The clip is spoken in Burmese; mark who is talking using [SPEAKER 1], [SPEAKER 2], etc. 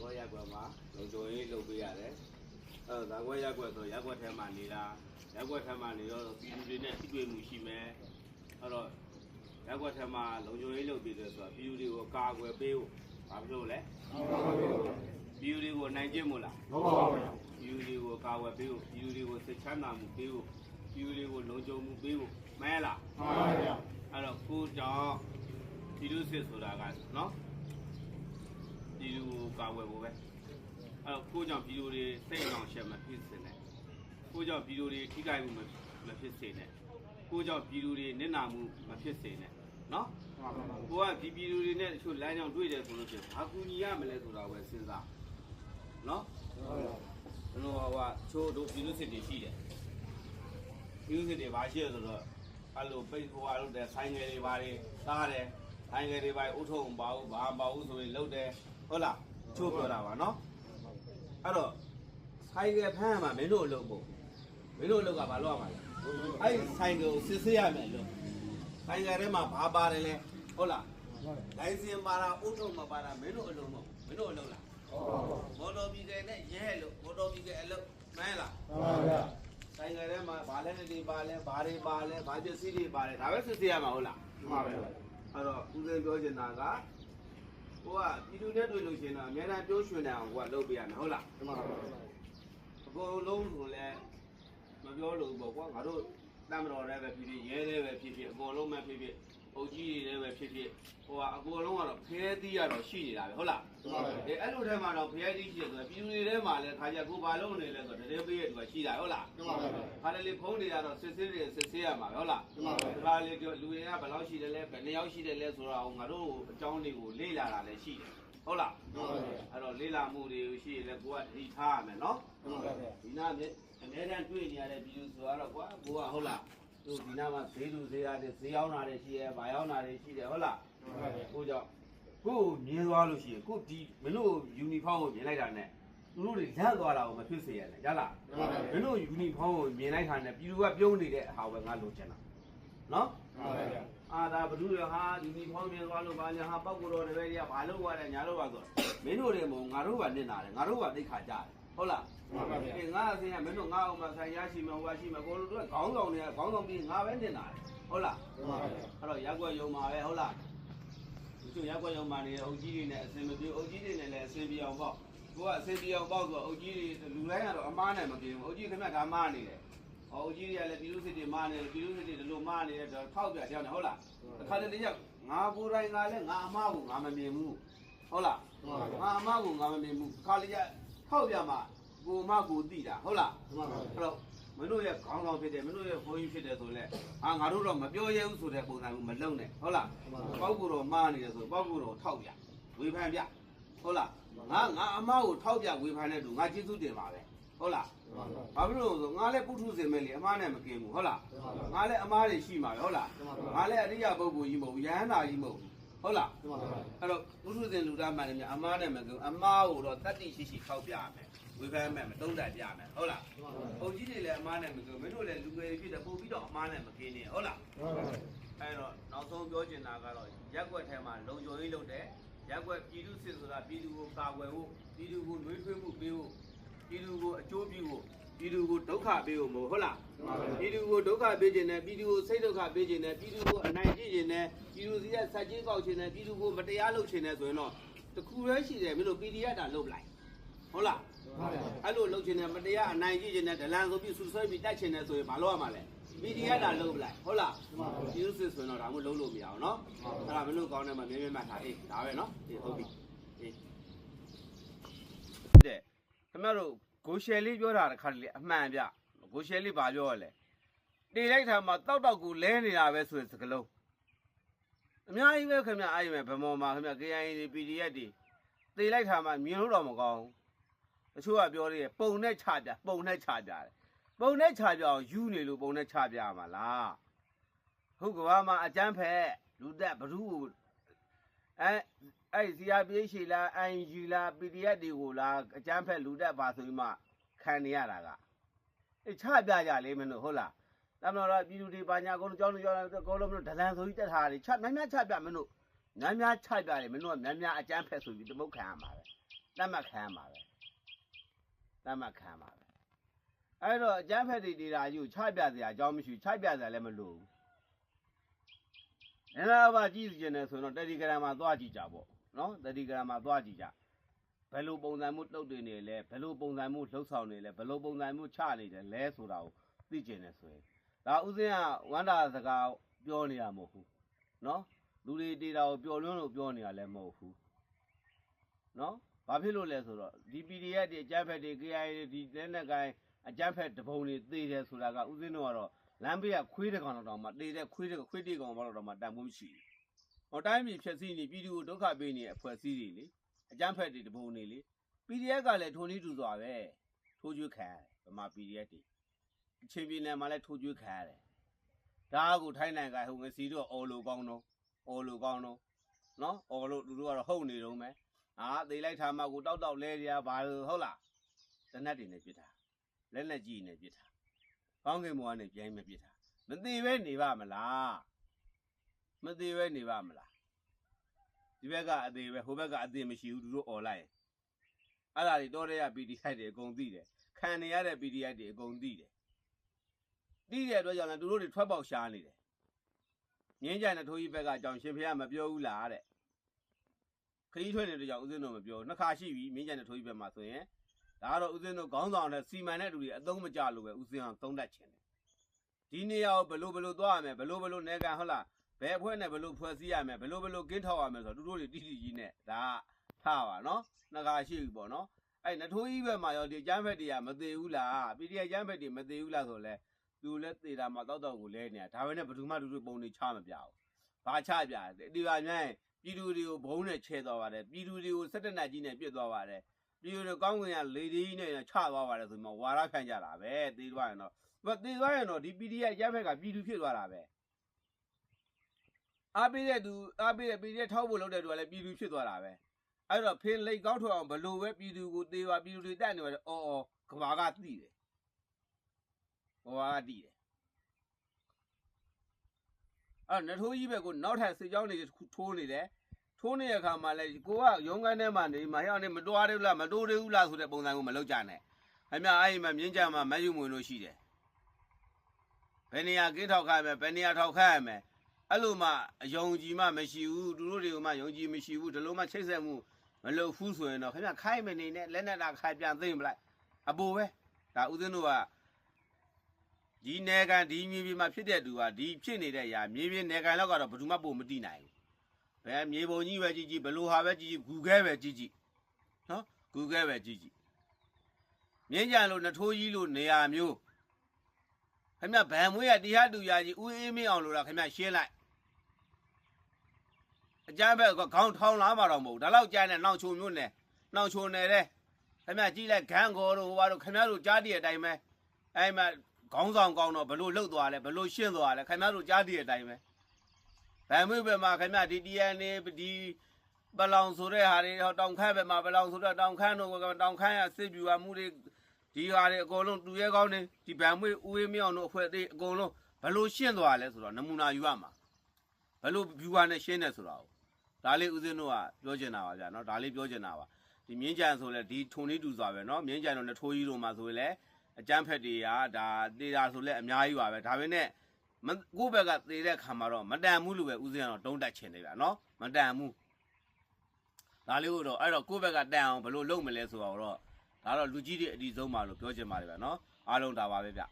[SPEAKER 1] ကွက်ရက်ကွက်မှာလုံခြုံရေးလုပ်ပေးရတယ်အဲဇာကွက်ရက်ကွက်ဆိုရက်ကွက်ထဲမှာနေတာရက်ကွက်ထဲမှာနေတော့ပြည်သူတွေနဲ့ထိတွေ့မှုရှိမယ်အဲ့တော့ရက်ကွက်ထဲမှာလုံခြုံရေးလုပ်ပေးတယ်ဆိုတော့ပြည်သူတွေကိုကာကွယ်ပေးဖို့ဘာဖြစ်လို့လဲပြည်သူတွေကိုနိုင်ကျင့်မို့လား
[SPEAKER 2] ဟုတ်ပါဘူး
[SPEAKER 1] ပြည်သူတွေကိုကာကွယ်ပေးဖို့ပြည်သူတွေကိုစိတ်ချမ်းသာမှုပေးဖို့ပြည်သူတွေကိုလုံခြုံမှုပေးဖို့မှန်လား
[SPEAKER 2] မှန်ပါဗျာ
[SPEAKER 1] အဲ့တော့ကိုကြောင့်ပြည်သူစစ်ဆိုတာကနော် ပြည်သူကိုကာကွယ်ဖို့ပဲအဲ့တော့ကိုကြောင့်ပြည်သူတွေစိတ်အောင်ရှက်မဖြစ်စေနဲ့ကိုကြောင့်ပြည်သူတွေထိခိုက်မှုမဖြစ်စေနဲ့ကိုကြောင့်ပြည်သူတွေနစ်နာမှုမဖြစ်စေနဲ့နော်
[SPEAKER 2] မှန်ပါပါ
[SPEAKER 1] ကိုကဒီပြည်သူတွေနဲ့တချို့လမ်းကြောင်းတွေ့တယ်ဆိုလို့ရှိရင်ဘာကူညီရမလဲဆိုတာပဲစဉ်းစားနော်ကျွန်တော်ကချိုးတို့ပြည်သူစစ်တွေရှိတယ်ပြည်သူစစ်တွေဘာရှိရဆိုတော့အဲ့လိုပိတ်ဟိုဟာလုပ်တယ်ဆိုင်ငယ်တွေဘာတွေစားတယ်ဆိုင်ငယ်တွေဘာအုတ်ထုံမပါဘူးဘာမပါဘူးဆိုရင်လုပ်တယ် ဟုတ်လားချိုးပြောတာပါနော်အဲ့တော့ဆိုင်ငယ်ဖမ်းရမှာမင်းတို့အလုပ်ပေါ့မင်းတို့အလုပ်ကဘာလုပ်ရမှာလဲအဲ့ဆိုင်ငယ်ကိုစစ်ဆေးရမယ်လို့ဆိုင်ငယ်ထဲမှာဘာပါတယ်လဲဟုတ်လားလိုင်စင်ပါတာအုတ်ထုံမပါတာမင်းတို့အလုပ်မဟုတ်ဘူးမင်းတို့အလုပ်လားမော်တော်ဘီကယ်နဲ့ရဲလို့မော်တော်ဘီကယ်အလုပ်မှန်းလား
[SPEAKER 2] မှန်ပါဗျာ
[SPEAKER 1] ဆိုင်ကယ်ထဲမှာဘာလဲတွေပါလဲဘာတွေပါလဲဘာပစ္စည်းတွေပါလဲဒါပဲစစ်ဆေးရမှာဟုတ်လား
[SPEAKER 2] မှန်ပါဗျာ
[SPEAKER 1] အဲ့တော့ဦးစင်းပြောချင်တာက ကိုကပြည်သူနဲ့တွေ့လို့ရှရင်တော့အများအားပြောရွှင်တယ်အောင်ကိုကလုပ်ပေးရမယ်ဟုတ်လား
[SPEAKER 2] မှန်ပါဗျာ
[SPEAKER 1] အကုန်လုံးဆိုလဲမပြောလို့ပေါ့ကွာငါတို့တမ်းမတော်လည်းပဲဖြစ်ဖြစ်ရဲလည်းပဲဖြစ်ဖြစ်အကုန်လုံးပဲဖြစ်ဖြစ် အုပ်ကြီးတွေလည်းပဲဖြစ်ဖြစ်ဟိုကအကုန်လုံးကတော့ဖဲသီးရတော့ရှိနေတာပဲဟုတ်လား
[SPEAKER 2] မှန်ပါဗျာ
[SPEAKER 1] အဲအဲ့လိုထဲမှာတော့ဖျက်ကြီးရှိတယ်ဆိုတော့ပြည်သူတွေထဲမှာလည်းခါကြကိုဘာလုံးနေလဲဆိုတော့တရေပေးရတူရှိတာဟုတ်လား
[SPEAKER 2] မှန်ပါဗျာ
[SPEAKER 1] ခါတလေဖုန်းတွေကတော့စစ်စစ်တွေစစ်စစ်ရမှာဟုတ်လား
[SPEAKER 2] မှန်ပါဗျာ
[SPEAKER 1] ဒီပါလေပြောလူတွေကဘယ်လောက်ရှိတယ်လဲဘယ်နှစ်ယောက်ရှိတယ်လဲဆိုတော့ငါတို့အကြောင်းတွေကိုလေ့လာတာလည်းရှိတယ်ဟုတ်လား
[SPEAKER 2] မှန်ပါဗျာ
[SPEAKER 1] အဲ့တော့လေ့လာမှုတွေရှိရင်လည်းကိုကတတိထားရမယ်နော်
[SPEAKER 2] မှန်ပါဗျာ
[SPEAKER 1] ဒီနာမြေအများတန်းတွေ့နေရတဲ့ပြည်သူဆိုတော့ကွာကိုကဟုတ်လား သူဒီနာမှာဈေးလူဈေးရတယ်ဈေးရောက်တာတွေရှိတယ်ဗာရောက်တာတွေရှိတယ်ဟုတ်လား
[SPEAKER 2] မှန်ပါဗျာ
[SPEAKER 1] ကိုကြောင့်ကိုကိုမြင်သွားလို့ရှိရင်ကိုဒီမင်းတို့ယူနီဖောင်းကိုမြင်လိုက်တာနဲ့သူတို့တွေရမ်းသွားတာကိုမဖြစ်စေရနဲ့ရလား
[SPEAKER 2] မှန်ပါဗျာ
[SPEAKER 1] မင်းတို့ယူနီဖောင်းကိုမြင်လိုက်တာနဲ့ပြည်သူကပြုံးနေတဲ့အဟာပဲငါလိုချင်တာနော်
[SPEAKER 2] မှန်ပါဗျာ
[SPEAKER 1] အာဒါဘ누구ရဟာယူနီဖောင်းမြင်သွားလို့ဘာညာဟာပောက်ကိုတော်တပည့်ကြီးကဘာလို့ရတယ်ညာလို့ပါဆိုမင်းတို့တွေမဟုတ်ငါတို့ကနစ်နာတယ်ငါတို့ကသိခါကြတယ် ဟုတ်လား
[SPEAKER 2] မှန်ပါဗျာ
[SPEAKER 1] အေးငါအစင်းကမင်းတို့ငါအောင်မဆိုင်ရရှိမဟိုပါရှိမကိုလိုတို့ကခေါင်းဆောင်တွေကခေါင်းဆောင်ပြီးငါပဲနစ်နာတယ်ဟုတ်လား
[SPEAKER 2] မှန်ပါဗျာ
[SPEAKER 1] အဲ့တော့ရက်ွက်ယုံမှာပဲဟုတ်လားဒီလိုရက်ွက်ယုံမှာနေအုပ်ကြီးတွေနဲ့အစင်မပြေအုပ်ကြီးတွေနဲ့လည်းအစင်ပြေအောင်ပေါ့ကိုကအစင်ပြေအောင်ပေါ့ဆိုတော့အုပ်ကြီးတွေလူတိုင်းကတော့အမားနဲ့မပြေဘူးအုပ်ကြီးခင်ဗျဒါမားနေတယ်ဟောအုပ် ကြီးတွေကလည်းပြည်သူစစ်တွေမားနေတယ်ပြည်သူစစ်တွေဒီလိုမားနေတယ်တော့ထောက်ပြကြောင်းနေဟုတ်လားအခါတည်းတည်းကငါကိုယ်တိုင်ကလည်းငါအမားကိုငါမမြင်ဘူးဟုတ်လားငါအမားကိုငါမမြင်ဘူးအခါတည်းကထောက်ပြမှာကိုအမကိုသိတာဟုတ်လား
[SPEAKER 2] မှန်ပါ
[SPEAKER 1] အဲ့
[SPEAKER 2] ဗျာ
[SPEAKER 1] တော့မင်းတို့ရဲ့ခေါင်းဆောင်ဖြစ်တယ်မင်းတို့ရဲ့ဘုန်းကြီးဖြစ်တယ်ဆိုလဲအာငါတို့တော့မပြောရဲဘူးဆိုတဲ့ပုံစံမျိုးမလုံးနဲ့ဟုတ်လားပေါက်ကူတော်မားနေတယ်ဆိုပေါက်ကူတော်ထောက်ပြဝေဖန်ပြဟုတ်လားငါငါအမားကိုထောက်ပြဝေဖန်တဲ့သူငါကျေးဇူးတင်ပါပဲဟုတ်လားဘာဖြစ်လို့လဲဆိုငါလည်းပုထုဇဉ်မဲ့လေအမားနဲ့မကင်းဘူးဟုတ်လားငါလည်းအမားတွေရှိမှာပဲဟုတ်လားငါလည်းအရိယာပုဂ္ဂိုလ်ကြီးမဟုတ်ဘူးယဟန္တာကြီးမဟုတ်ဘူး ဟုတ်လား
[SPEAKER 2] မှန်ပါဗျာ
[SPEAKER 1] အဲ့တော့ပုထုဇဉ်လူသားမှန်တယ်များအမားနဲ့မကင်းအမားကိုတော့တတ္တိရှိရှိထောက်ပြရမယ်ဝေဖန်မယ်မတုံးတက်ပြမယ်ဟုတ်လား။ဘုံကြီးတွေလည်းအမားနဲ့မကင်းမင်းတို့လည်းလူငယ်တွေဖြစ်တယ်ပို့ပြီးတော့အမားနဲ့မကင်းနေဟုတ်လား
[SPEAKER 2] မှန်ပါဗျာ။
[SPEAKER 1] အဲတော့နောက်ဆုံးပြောချင်တာကတော့ရက်ွက်ထဲမှာလုံခြုံရေးလုပ်တယ်။ရက်ွက်ပြည်သူစစ်ဆိုတာပြည်သူကိုကာကွယ်ဖို့ပြည်သူကိုနှွေးထွေးမှုပေးဖို့ပြည်သူကိုအကျိုးပြုဖို့ ပြည်သူကိုဒုက္ခပေးဖို့မဟုတ်ဟုတ်လား။ပြည်သူကိုဒုက္ခပေးခြင်းနဲ့ပြည်သူကိုစိတ်ဒုက္ခပေးခြင်းနဲ့ပြည်သူကိုအနိုင်ကျင့်ခြင်းနဲ့ပြည်သူစီကစက်ကြီးကောက်ခြင်းနဲ့ပြည်သူကိုမတရားလုပ်ခြင်းနဲ့ဆိုရင်တော့တခုတည်းရှိတယ်မင်းတို့ PDF တာလုပ်လိုက်ဟုတ်လား
[SPEAKER 2] မှန်ပါဗျာ
[SPEAKER 1] အဲ့လိုလုပ်ချင်တယ်မတရားအနိုင်ကျင့်ချင်တယ်ဒလန်ဆိုပြီးဆူဆွဲပြီးတိုက်ချင်တယ်ဆိုရင်မလုပ်ရမှာလဲမီဒီယာတာလုပ်ပလိုက်ဟုတ်လားဒီလိုစစ်ဆိုရင်တော့ဒါမှမလုပ်လို့မရအောင်နော်အဲ့ဒါမလို့ကောင်းတယ်မှာမြဲမြဲမှတ်ထားအေးဒါပဲနော်အေးဟုတ်ပြီအေးတဲ့ခင်ဗျားတို့ ဂိုရှယ်လေးပြောတာတစ်ခါတလေအမှန်ပြဂိုရှယ်လေးဘာပြောရလဲတေလိုက်တာမှာတောက်တောက်ကိုလဲနေတာပဲဆိုတဲ့စကလုံးအများကြီးပဲခင်ဗျာအဲ့ဒီမဲ့ဗမော်မှာခင်ဗျာ KIA တွေ PDF တွေတေလိုက်တာမှာမြင်လို့တော့မကောင်းဘူးတချို့ကပြောသေးတယ်ပုံနဲ့ချပြပုံနဲ့ချပြတယ်ပုံနဲ့ချပြအောင်ယူနေလို့ပုံနဲ့ချပြရမှာလားဟုတ်ကဘာမှာအကျန်းဖက်လူတက်ဘ ᱹ ကိုအဲ အဲ့ CRPH လား ING လား PDF တွေကိုလားအကျန်းဖက်လူတက်ပါဆိုပြီးမှခံနေရတာကအဲချပြကြလေမင်းတို့ဟုတ်လားတမတော်တော့ပြည်သူတွေပါညာအကုန်လုံးကြောင်းကြောင်းအကုန်လုံးမင်းတို့ဒလန်ဆိုပြီးတက်ထားတယ်ချများများချပြမင်းတို့များများချပြတယ်မင်းတို့ကများများအကျန်းဖက်ဆိုပြီးတပုတ်ခံရမှာပဲတတ်မှတ်ခံရမှာပဲတတ်မှတ်ခံရမှာပဲအဲ့တော့အကျန်းဖက်တွေဒေတာကြီးကိုချပြစရာအကြောင်းမရှိဘူးချပြစရာလည်းမလိုဘူးနင်လာပါကြည့်ကြနေဆိုရင်တော့တယ်လီဂရမ်မှာသွားကြည့်ကြပေါ့ နော်တယ်လီဂရမ်မှာသွားကြည့်ကြဘယ်လိုပုံစံမှုတုတ်တင်နေလဲဘယ်လိုပုံစံမှုလှုပ်ဆောင်နေလဲဘယ်လိုပုံစံမှုချနေတယ်လဲဆိုတာကိုသိကျင်နေဆိုရင်ဒါဥစဉ်ကဝန္တာစကားပြောနေရမဟုတ်ဘူးနော်လူတွေဒေတာကိုပျော်လွန်းလို့ပြောနေတာလည်းမဟုတ်ဘူးနော်ဘာဖြစ်လို့လဲဆိုတော့ဒီ PDF တွေအကြမ်းဖက်တွေ KIA တွေဒီလက်နက်ကိုင်းအကြမ်းဖက်တပုံတွေသေတယ်ဆိုတာကဥစဉ်တော့ကတော့လမ်းဘေးကခွေးတစ်ကောင်တော့မှသေတဲ့ခွေးတစ်ခွေးတစ်ကောင်ဘာလို့တော့မှတန်ဖိုးမရှိဘူး ဟောတိုင်းပြည်ဖြည့်ဆည်းနေပြည်သူကိုဒုက္ခပေးနေတဲ့အဖွဲ့အစည်းတွေလေအကြမ်းဖက်တွေတပုံတွေလေ PDF ကလည်းထိုနည်းတူစွာပဲထိုးကျွေးခံရတယ်ဗမာ PDF တွေအချင်းပြည်နယ်မှာလည်းထိုးကျွေးခံရတယ်ဒါကကိုထိုင်းနိုင်ငံဟိုငစီတို့အော်လိုကောင်းတော့အော်လိုကောင်းတော့နော်အော်လို့သူတို့ကတော့ဟုတ်နေတော့မယ်အာသေလိုက်ထားမှကိုတောက်တောက်လဲကြဘာလို့ဟုတ်လားတနက်တွေနဲ့ပြစ်တာလက်လက်ကြီးနဲ့ပြစ်တာကောင်းကင်ဘဝနဲ့ပြိုင်းမပြစ်တာမသေးပဲနေပါမလား မသေးပဲနေပါမလားဒီဘက်ကအသေးပဲဟိုဘက်ကအသေးမရှိဘူးသူတို့អော်လိုက်ရင်အဲ့ဒါတွေတော့တဲ့ရ PDF တွေအကုန်သိတယ်ခံနေရတဲ့ PDF တွေအကုန်သိတယ်သိတဲ့အတွက်ကြောင့်လည်းသူတို့တွေထွက်ပေါက်ရှားနေတယ်ငင်းကြတဲ့ထိုးကြီးဘက်ကအကြောင်းရှင်ဖေကမပြောဘူးလားတဲ့ခရီးထွက်နေတဲ့ကြောင့်ဦးဇင်းတို့မပြောဘူးနှစ်ခါရှိပြီမင်းကြတဲ့ထိုးကြီးဘက်မှာဆိုရင်ဒါကတော့ဦးဇင်းတို့ခေါင်းဆောင်တဲ့စီမံတဲ့လူတွေအသုံးမကျလို့ပဲဦးဇင်းအောင်သုံးတတ်ခြင်းတယ်ဒီနေရာကိုဘလို့ဘလို့သွားရမယ်ဘလို့ဘလို့နေကန်ဟုတ်လား ဘယ်အဖွဲ့နဲ့ဘလို့ဖွဲ့စည်းရမယ်ဘလို့ဘလို့ကင်းထောက်ရမယ်ဆိုတော့သူတို့တွေတိတိကြီးနဲ့ဒါကထားပါနော်နှစ်ခါရှိပြီပေါ့နော်အဲ့နထိုးကြီးဘက်မှာရောဒီကျမ်းဖက်တွေကမသေးဘူးလား PDF ကျမ်းဖက်တွေမသေးဘူးလားဆိုလဲသူလည်းသေတာမှတောက်တောက်ကိုလဲနေတာဒါပဲနဲ့ဘယ်သူမှသူတို့ပုံတွေချမပြဘူးဘာချပြလဲဒီပါမြန်ပြည်သူတွေကိုဘုံနဲ့ချဲသွားပါတယ်ပြည်သူတွေကိုစက်တက်နတ်ကြီးနဲ့ပြစ်သွားပါတယ်ပြည်သူတွေကောင်းကင်ကလေဒီကြီးနဲ့ချသွားပါတယ်ဆိုမှဝါရခံကြတာပဲသေသွားရင်တော့ဘာသေသွားရင်တော့ဒီ PDF ကျမ်းဖက်ကပြည်သူဖြစ်သွားတာပဲ အားပေးတဲ့သူအားပေးတဲ့ PDF ထောက်ဖို့လုပ်တဲ့သူကလည်းပြည်သူဖြစ်သွားတာပဲအဲ့တော့ဖင်လိတ်ကောင်းထွက်အောင်ဘလို့ပဲပြည်သူကိုသေးပါပြည်သူတွေတက်နေပါတယ်အော်အော်ကဘာကတိတယ်ကဘာကတိတယ်အဲ့နထိုးကြီးဘက်ကိုနောက်ထပ်စစ်ကြောင်းတွေထိုးနေတယ်ထိုးနေတဲ့အခါမှာလဲကိုကရုံးကန်းထဲမှာနေမှာဟဲ့အောင်နေမတွားသေးဘူးလားမတိုးသေးဘူးလားဆိုတဲ့ပုံစံကိုမလုပ်ကြနဲ့ခင်ဗျအဲ့ဒီမှာမြင်းကြမှာမယူမွေလို့ရှိတယ်ဘယ်နေရာကင်းထောက်ခိုင်းမယ်ဘယ်နေရာထောက်ခိုင်းရမယ် အဲ့လိုမှအယုံကြည်မှမရှိဘူးသူတို့တွေကမှယုံကြည်မရှိဘူးဒီလိုမှချိတ်ဆက်မှုမလုပ်ဘူးဆိုရင်တော့ခင်ဗျခိုင်းမနေနဲ့လက်နဲ့တာခိုင်းပြန်သိမ့်မလိုက်အပူပဲဒါဦးဇင်းတို့ကဒီနယ်ကန်ဒီမြေပြင်မှာဖြစ်တဲ့သူကဒီဖြစ်နေတဲ့ຢာမြေပြင်နယ်ကန်တော့ကတော့ဘယ်သူမှပို့မတိနိုင်ဘူးဘယ်မြေပုံကြီးပဲကြီးကြီးဘလို့ဟာပဲကြီးကြီးဂူခဲပဲကြီးကြီးနော်ဂူခဲပဲကြီးကြီးမြင်းကြံလို့နထိုးကြီးလို့နေရာမျိုးခင်ဗျဗန်မွေးရတရားတူရာကြီးဦးအေးမင်းအောင်လို့လားခင်ဗျရှင်းလိုက် အကြမ်းဘက်ကခေါင်းထောင်းလာမှာတော့မဟုတ်ဘူးဒါတော့ကြားနေနှောင်ချုံမျိုးနဲ့နှောင်ချုံနေတဲ့ခင်ဗျကြည့်လိုက်ဂန်းကောတို့ဟိုဘာတို့ခင်ဗျတို့ကြားတည်တဲ့အတိုင်းပဲအဲ့မှာခေါင်းဆောင်ကောင်းတော့ဘလို့လှုပ်သွားလဲဘလို့ရှင်းသွားလဲခင်ဗျတို့ကြားတည်တဲ့အတိုင်းပဲဗန်မွေးဘက်မှာခင်ဗျဒီ DNA ဒီပလောင်ဆိုတဲ့ဟာတွေဟောတောင်ခမ်းဘက်မှာပလောင်ဆိုတဲ့တောင်ခမ်းတို့ကတောင်ခမ်းရစစ်ပြူဟာမှုတွေဒီဟာတွေအကုန်လုံးတူရဲကောင်းနေဒီဗန်မွေးဦးဝေးမြောင်တို့အဖွဲ့သေးအကုန်လုံးဘလို့ရှင်းသွားလဲဆိုတော့နမူနာယူရမှာဘလို့ viewer နဲ့ရှင်းနေဆိုတော့ ဒါလေးဦးဇင်းတို့ကပြောချင်တာပါဗျာနော်ဒါလေးပြောချင်တာပါဒီမြင်းကြံဆိုလဲဒီထုံလေးတူစွာပဲနော်မြင်းကြံတော့နှထိုးကြီးတို့မှာဆိုလဲအကျန်းဖက်တွေကဒါတေတာဆိုလဲအများကြီးပါပဲဒါပေမဲ့ကိုယ့်ဘက်ကသေတဲ့ခါမှာတော့မတန်ဘူးလို့ပဲဦးဇင်းကတော့တုံးတက်ချင်နေတာနော်မတန်ဘူးဒါလေးကိုတော့အဲ့တော့ကိုယ့်ဘက်ကတန်အောင်ဘယ်လိုလုပ်မလဲဆိုတော့ဒါတော့လူကြီးတွေအတီဆုံးပါလို့ပြောချင်ပါတယ်ဗျာနော်အားလုံးဒါပါပဲဗျာ